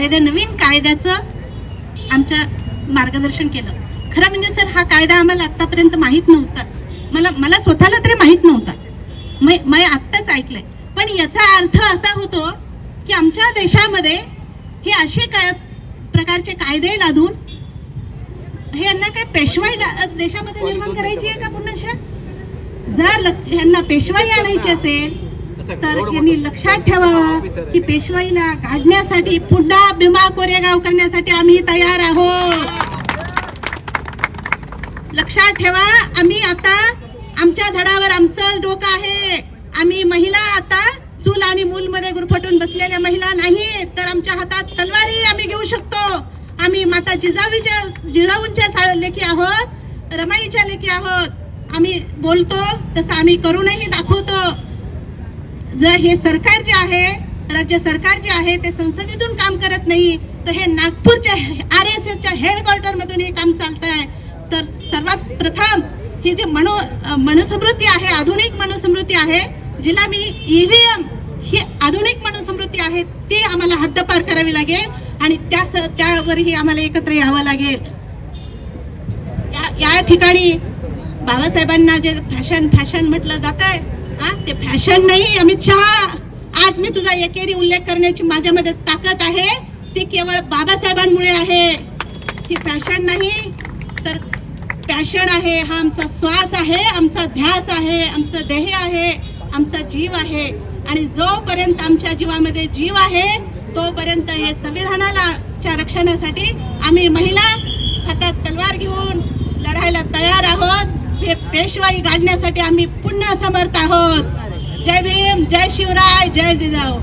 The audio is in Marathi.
कायदा नवीन कायद्याचं आमच्या मार्गदर्शन केलं. खरं म्हणजे सर हा कायदा आम्हाला आत्तापर्यंत माहीत नव्हताच. मला मला स्वतःला तरी माहीत नव्हता. मी मी आत्ताच ऐकलंय. पण याचा अर्थ असा होतो की आमच्या देशामध्ये हे असे काय प्रकारचे कायदे लादून हे यांना काय पेशवाई देशामध्ये निर्माण करायची आहे का पुन्हा जर ल- यांना पेशवाई आणायची असेल तर यांनी लक्षात ठेवावं की पेशवाईला काढण्यासाठी पुन्हा भीमा कोरेगाव करण्यासाठी आम्ही तयार आहोत. लक्षात ठेवा आम्ही आता आमच्या धडावर आमचं डोकं आहे. आम्ही महिला आता चूल आणि मूल मध्ये गुरफटून बसलेल्या महिला नाही तर आमच्या हातात तलवारी आम्ही घेऊ शकतो. आम्ही माता जिजावीच्या जिजाऊंच्या सा- लेखी आहोत रमाईच्या लेखी आहोत. आम्ही बोलतो तसं आम्ही करूनही दाखवतो. जर हे सरकार जे आहे राज्य सरकार जे आहे ते संसदेतून काम करत नाही तर हे नागपूरच्या आर एस एसच्या हेडक्वार्टर मधून हे काम चालत आहे तर सर्वात प्रथम ही जी मनो मनसमृद्धी आहे आधुनिक मनुस्मृती आहे जिला मी ईव्हीएम ही आधुनिक मनुस्मृती आहे ती आम्हाला हद्दपार करावी लागेल आणि त्या स- त्यावरही आम्हाला एकत्र यावं लागेल. या- या ठिकाणी बाबासाहेबांना जे फॅशन फॅशन म्हटलं जात आहे ते फॅशन नाही अमित शहा. आज मी तुझा एकेरी उल्लेख करण्याची माझ्यामध्ये ताकद आहे. ती केवळ बाबासाहेबांमुळे आहे. ही फॅशन नाही तर पॅशन आहे. हा आमचा श्वास आहे आमचा ध्यास आहे आमचं ध्येय आहे आमचा जीव आहे. आणि जोपर्यंत आमच्या जीवामध्ये जीव आहे तोपर्यंत हे संविधानाला च्या रक्षणासाठी आम्ही महिला हातात तलवार घेऊन लढायला तयार आहोत. हे पेशवाई गाडण्यासाठी आम्ही पुन्हा समर्थ आहोत. जय भीम जय शिवराय जय जिजाऊ.